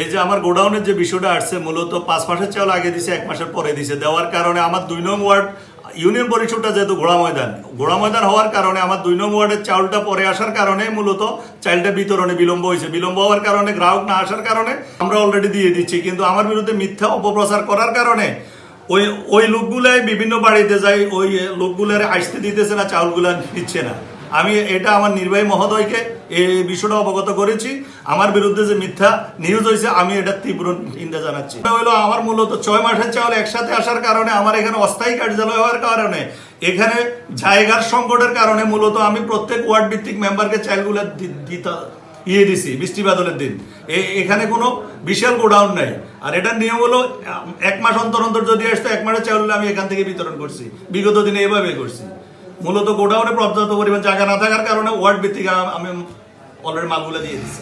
এই যে আমার গোডাউনের যে বিষয়টা আসছে, মূলত পাঁচ মাসের চাউল আগে দিছে, এক মাসের পরে দিছে। দেওয়ার কারণে আমার দুই নং ওয়ার্ড, ইউনিয়ন পরিষদটা যেহেতু ঘোড়া ময়দান ঘোড়া ময়দান হওয়ার কারণে আমার দুই নং ওয়ার্ডের চাউলটা পরে আসার কারণে মূলত চাইলটা বিতরণে বিলম্ব হয়েছে। বিলম্ব হওয়ার কারণে, গ্রাহক না আসার কারণে আমরা অলরেডি দিয়ে দিচ্ছি। কিন্তু আমার বিরুদ্ধে মিথ্যা অপপ্রচার করার কারণে ওই ওই লোকগুলাই বিভিন্ন বাড়িতে যাই ওই লোকগুলার আসতে দিতেছে না, চাউলগুলা দিচ্ছে না। আমি এটা আমার নির্বাহী মহোদয়কে এই বিষয়টা অবগত করেছি। আমার বিরুদ্ধে যে মিথ্যা নিউজ হয়েছে, আমি এটা তীব্র নিন্দা জানাচ্ছি। হলো আমার মূলত ছয় মাসের চাউল একসাথে আসার কারণে, আমার এখানে অস্থায়ী কার্যালয় হওয়ার কারণে, এখানে জায়গার সংকটের কারণে মূলত আমি প্রত্যেক ওয়ার্ড ভিত্তিক মেম্বারকে চাইলগুলো দিতে ইয়ে দিছি, বৃষ্টি বাদলের দিন। এখানে কোনো বিশাল গোডাউন নাই। আর এটার নিয়ম হলো এক মাস অন্তর অন্তর যদি আসতো, এক মাসের চাউল আমি এখান থেকে বিতরণ করছি। বিগত দিনে এভাবে করছি। মূলত গোডাউনে পর্যাপ্ত পরিমাণ জায়গা না থাকার কারণে ওয়ার্ড ভিত্তিক আমি অলরেডি মালগুলো দিয়ে দিচ্ছি।